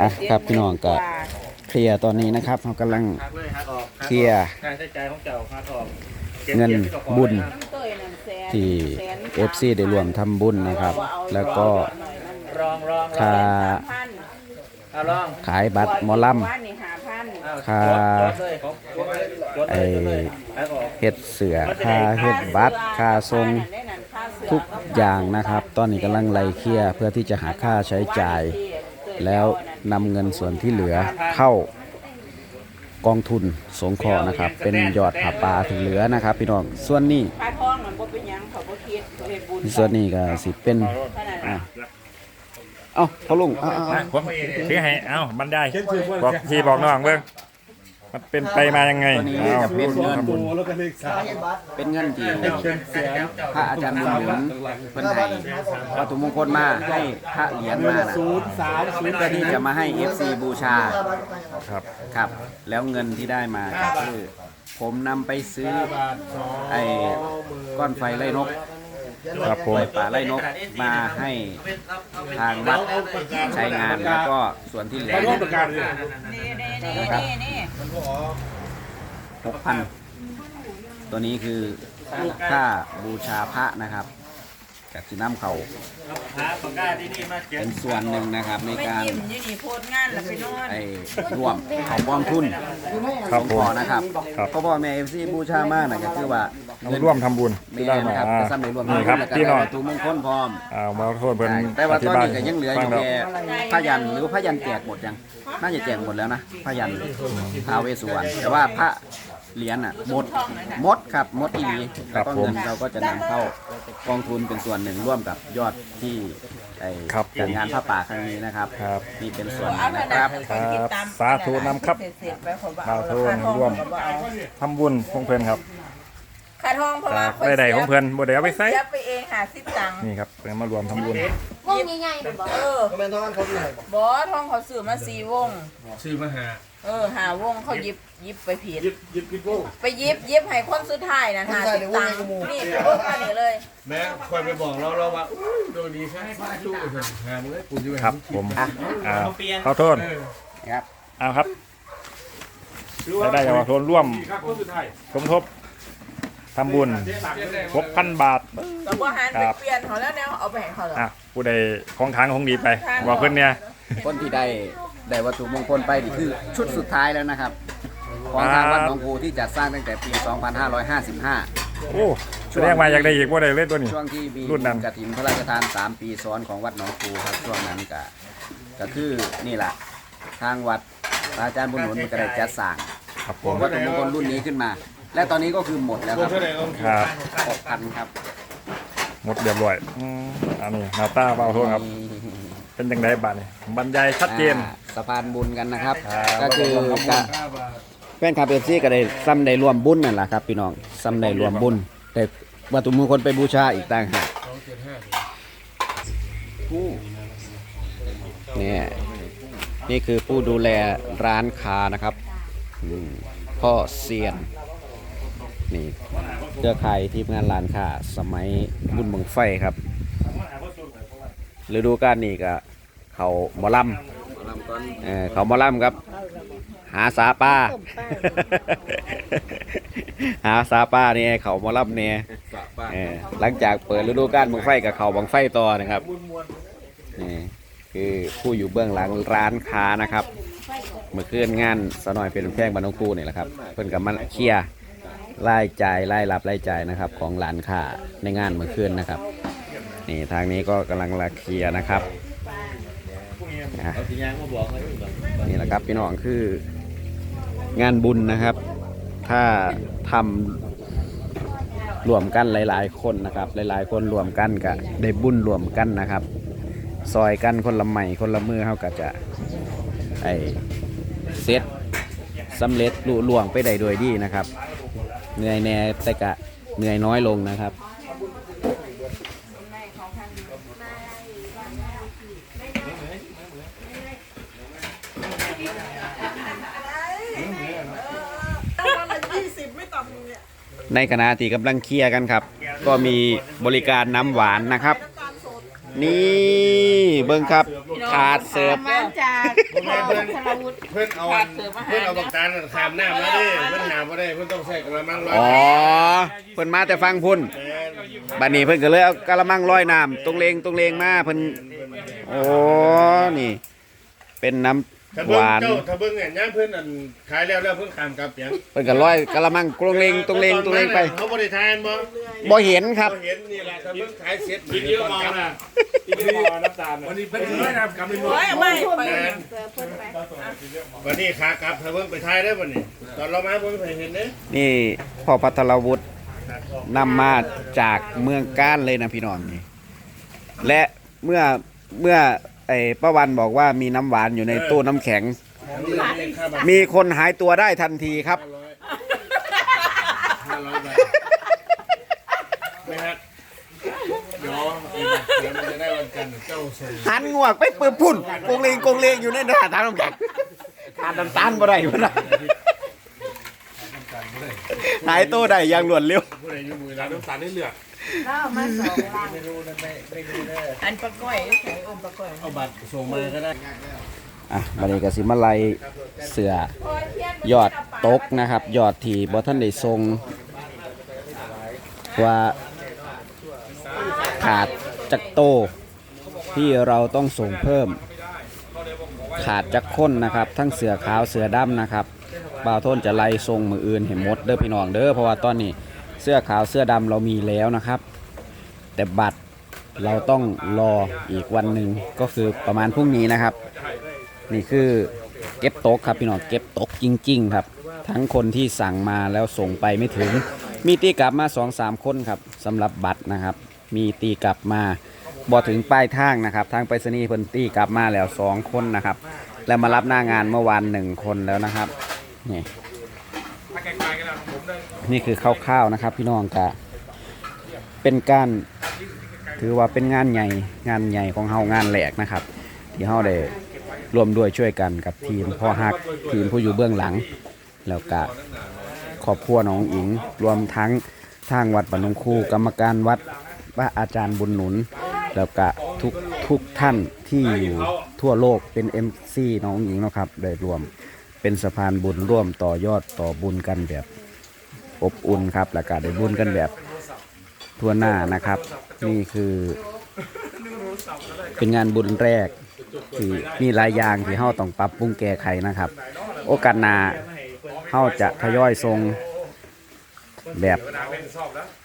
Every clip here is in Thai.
อะครับพี่น้องก็ เคลียร์ตอนนี้นะครับเรากำลัง หักเลยหักออกเคลียร์ใช้จ่ายของเจ้าหักออกเงินบุญน้ำเตยนั่นแสนที่แสน FC ได้รวมทำบุญนะครับ แล้วก็รองรองค่าเอาลองขายบัตรหมอลว่านนี่หาพันเอค่าจดเลยของจดเลยจดไอ้เลยหักออกำเฮ็ดเสือค่าเฮ็ดบัตรค่าทรงทุกอย่างนะครับ ตอนนี้กำลังไล่เคลียร์เพื่อที่จะหาค่าใช้จ่าย แล้วนำเงินส่วนที่เหลือเข้ากองทุนสงเคราะห์นะครับ เป็นยอดผาป่าถึงเหลือนะครับ พี่น้องส่วนนี้ค่าทองมันบ่เป็นหยังเขาบ่คิดเขาเฮ็ดบุญส่วนนี้ก็สิเป็นเอะเอ้าพอลุงเอาเอาเอาผมถือให้ เอ้าบันไดบอกพี่บอกน้องเบิ่ง มันเป็นไปมายังไงตัวนี้เอ้าจะเป็นเงินโอ้แล้วก็เลขสามเป็นเงินที่พระอาจารย์บุญหนุนเพิ่นให้วัตถุมงคลมาให้พระเหรียญมาน่ะศูนย์สามศูนย์เพื่อที่จะมาให้ FC บูชาครับ ครับ แล้วเงินที่ได้มาก็คือ ผมนำไปซื้อไอ้ก้อนไฟไล่นก ครับผมไฟป่าไล่นกมาให้ทางวัดใช้งานแล้วก็ส่วนที่เหลือเขาร่วมประกาศเลยนี่นี่นี่นี่นี่หกพันตัวนี้คือค่าบูชาพระนะครับ กับสีน้ำเขาหาปากกาที่นี่มาเขียนเป็นส่วนหนึ่งนะครับในไม่การยิ้มอยู่นี่โพดงานแล้วไปนอนไอ้รวมของกองทุนครับสงผขมอนะครับครับ เพราะพ่อแม่เอฟซีบูชามากนะก็คือว่าเอาร่วมทำบุญแม่ที่ได้มานะครับอ่าจะซ้ำในรวมนี่ครับแล้วก็พี่น้องได้วัตถุมงคลพร้อม อ่ามาโทษเพิ่นแต่ว่าอธิตอนบายนี้ก็ยังเหลืออฟัยู่แล้ว แค่พยันหรือว่าพยันแจกหมดยัง น่าจะแจกหมดแล้วนะพยันท้าวเวสสุวรรณแต่ว่าพระ เหรียญอะหมดหมดครับหมดอีหลีแล้วก็เงินเราก็จะนำเข้ากองทุนเป็นส่วนหนึ่งร่วมกับยอดที่ไอ้จัดงานพระป่าครั้งนี้นะครับครับ นี่เป็นส่วนหเอานึ่งเท่านะคนั้รันบไปกินตามสาธุนำครับเสร็จๆไปเขาบอกสาเอาธุค่าทองร่วมเขาบอกเอาทำบุญของเพิ่นครับค่าทองเพราะว่าได้ใดของเพิ่นบ่ได้เอาไปใส่เสียไปเองหาสิบตังค์นี่ครับเพิ่นมารวมทำบุญ วงใหญ่ๆบ่เออก็เป็นทางเขาที่ไหนบอกบอทองเขาซื้อมาสี่วง ชื่อมาหา เออหาวงเขาหยิบหยิบไปผิด ยิบยิบยิบโก้ไปหยิบหยิบให้คนสุดท้ายนะหาสิบตังค์นี่ไปเบิ่งมานี่เลยแม่คอยไปบอกเราเราว่าอุ้ยโดนดีใช่ไหมสู้กันหามึงได้ปุ่นอยู่ครับผมอ่าขอโทษครับเอาครับได้ได้เยาวชนร่วมครับคนสุดท้ายสมทบทำบุญ6,000บาทก็บ่หันคไปรับ เปลี่ยนเขาแล้วแนวเอาไปให้เขาหรออะผู้ใดของทางของดีไปว่าเพิ่นเนี่ยคนที่ได้ ได้วัตถุมงคลไปนี่คือชุดสุดท้ายแล้วนะครับ ของทางวัดหนองคูที่จัดสร้างตั้งแต่ปี 2555 โอ้แสดงมาอยากได้อีกบ่ได้เลยตัวนี้ ช่วงที่มีรุ่นนั้น กระถินพระราชทาน 3 ปีซ้อนของวัดหนองคูครับช่วงนั้นก็ก็คือนี่แหละทางวัดพระอาจารย์บุญหนุนก็ได้จัดสร้างครับผมวัตถุมงคลรุ่นนี้ขึ้นมา และตอนนี้ก็คือหมดแล้วครับครับ 6,000ครับหมดเรียบร้อยอืมอันนี้หน้าตาเบาโทษครับ เป็นจังไดบัดนี้บรรยายชัดเจน อ่าสะพานบุญกันนะครับ ครับ ก็คือก็แฟนคลับเอฟซีก็ได้ซ้ำได้รวมบุญนั่นแหละครับพี่น้องซ้ำได้รวมบุญ แต่วัตถุมงคลไปบูชาอีกต่างหากเนี่ยนี่คือผู้ดูแลร้านค้านะครับอืมพ่อเซียน นี่เครือข่ายทีมงานร้านค้าสมัยบุญบังไฟครับ ฤดูกาลนี้ก็เขาหมอลำเออเขาหมอลำครับ หาสาป้าหาสาป้าเนี่ยเขาหมอลำเนี่ยเออหลังจากเปิดฤดูกาลบังไฟกับเขาบังไฟต่อนะครับนี่คือผู้อยู่เบื้องหลังร้านค้านะครับเมื่อคืนงานสนอยเป็นแพงบรรณคูนี่แหละครับ เพิ่นกับมันเคลียร์รายจ่ายรายรับรายจ่ายนะครับ ของร้านค้าในงานเมื่อคืนนะครับ นี่ทางนี้ก็กำลังละเคลียร์นะครับ อะนี่แหละครับพี่น้องคืองานบุญนะครับ ถ้าทำรวมกันหลาย ๆ คนนะครับ หลาย ๆ คนรวมกันก็ได้บุญรวมกันนะครับ ซอยกันคนละใหม่คนละมือเขาก็จะไอเซตสำเร็จลุล่วงไปได้โดยดีนะครับ เหนื่อยแน่แต่กะเหนื่อยน้อยลงนะครับ ในขณะที่กำลังเคลียร์กันครับ ก็มีบริการน้ำหวานนะครับ นี่เบิ้งครับ ขาดเสิร์ฟ มาจากเพื่อนเพื่อนธนวุฒิเพื่อนเอาเพื่อนเอาปากกาขามหน้ามาดิเพื่อนหาบ่ได้เพื่อนต้องใส่กระมังร้อยอ๋อเพิ่นมาแต่ฟังพุ่นแม่นบัดนี้เพิ่นก็เลยเอากะละมังลอยน้ำตรงเลงตรงเลงมาเพิ่นโอ้นี่ เป็นน้ำ ถ้าหเบิ่งวานเจ้าถ้าเบิ่งเนี่ยย่างเพื่อนอันขายแล้วแล้วเพิ่นขามกลับเปียงเพิ่นก็ลอยกะละมังตรงเลงตรงเลงตรงเลงไปเขาบ่ได้ทานบ่บ่เห็นครับบ่เห็นนี่แหละถ้าเบิ่งขายเสร็จกินเยอะมากนะกินเยอะมากน้ำตาลวันนี้เพิ่นสิทำกลับไปหมดโอ้ยไม่ไปแม่นวันนี้ขากลับถ้าเบิ่งไปทายได้บ่นี่ตอนเรามาบ่มีใครเห็นเด้นี่พ่อพัทรวุฒินำมาจากเมืองก้านเลยนะพี่น้องนี่และเมื่อเมื่อ ไอ้ป้าวันบอกว่ามีน้ำหวานอยู่ในตู้น้ำแข็ง มีคนหายตัวได้ทันทีครับ ห้าร้อยบาทไม่ฮักเดี๋ยวเดี๋ยวมันจะได้วันจันทร์เจ้าส่งหันงวกไปปืนพุ่นกงเลงกงเลงอยู่ในถาดน้ำแข็งทานน้ำตาลบ่ได้บ่ได้หายตัวได้อย่างรวดเร็วผู้ใดอยู่มือร้านน้ำตาลนี่เหลือก อันปลาก้อยใส่เอิมปลาก้อยเอาบัตรส่งมาก็ได้อะบัดนี้ก็สิมาไล่เสือยอดตกนะครับ ยอดที่บ่ท่านได้ทรงว่าขาดจักโต ที่เราต้องส่งเพิ่ม ขาดจักค้นนะครับ ทั้งเสือขาวเสือดำนะครับบ่าวโทนจะไล่ทรงมืออื่นเห็นหมดเด้อพี่น้องเด้อเพราะว่าตอนนี้เสื้อขาวเสื้อดำเรามีแล้วนะครับ แต่บัตรเราต้องรออีกวันหนึ่งก็คือประมาณพรุ่งนี้นะครับ นี่คือเก็บตกครับพี่น้องเก็บตกจริง ๆ ครับ ทั้งคนที่สั่งมาแล้วส่งไปไม่ถึง มีตีกลับมา2อสามคนครับสำหรับบัตรนะครับ มีตีกลับมาบอถึงป้ายทางนะครับ ทางไปรษณีย์เพิ่นตีกลับมาแล้วสองคนนะครับ แล้วมารับหน้างานเมื่อวานหนึ่งคนแล้วนะครับนี่ นี่คือคร่าวๆนะครับ พี่น้องกะเป็นการถือว่าเป็นงานใหญ่งานใหญ่ของเฮางานแหลกนะครับ ที่เฮาได้ร่วมด้วยช่วยกันกับทีมพ่อฮักทีมผู้อยู่เบื้องหลัง แล้วก็ครอบครัวน้องอิงรวมทั้งทางวัดปนงคูกรรมการวัดพระอาจารย์บุญหนุน แล้วก็ทุกทุกท่านที่อยู่ทั่วโลกเป็น MC น้องอิงนะครับได้รวม เป็นสะพานบุญร่วมต่อยอดต่อบุญกันแบบอบอุ่นครับแล้วก็ได้บุญกันแบบทั่วหน้านะครับ นี่คือ เป็นงานบุญแรกที่มีหลายอย่างที่เฮาต้องปรับปรุงแก้ไขนะครับ โอกาสหน้าเฮาจะทยอยส่งแบบ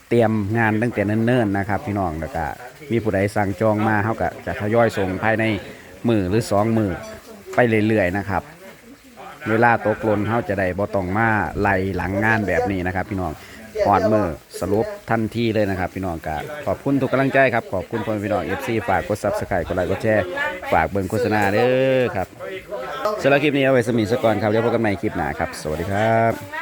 เตรียมงานตั้งแต่เนิ่นๆนะครับ พี่น้องแล้วก็มีผู้ใดสั่งจองมาเฮาก็จะทยอยส่งภายในมือหรือสองมือไปเรื่อยๆนะครับ เวลาตกหล่นเขาจะได้บ่ต้องมาไล่หลังงานแบบนี้นะครับ พี่น้องหอดมือสรุปทันทีเลยนะครับ พี่น้องกขอบคุณทุกกำลังใจครับ ขอบคุณพ่อพี่น้อง FC ฝากกดซับสไครต์กดไลค์กดแชร์ฝากเบิ่งโฆษณาเด้อครับสำหรับคลิปนี้เอาไว้สมีสก่อนครับเดี๋ยวพบกันใหม่คลิปหน้าครับ สวัสดีครับ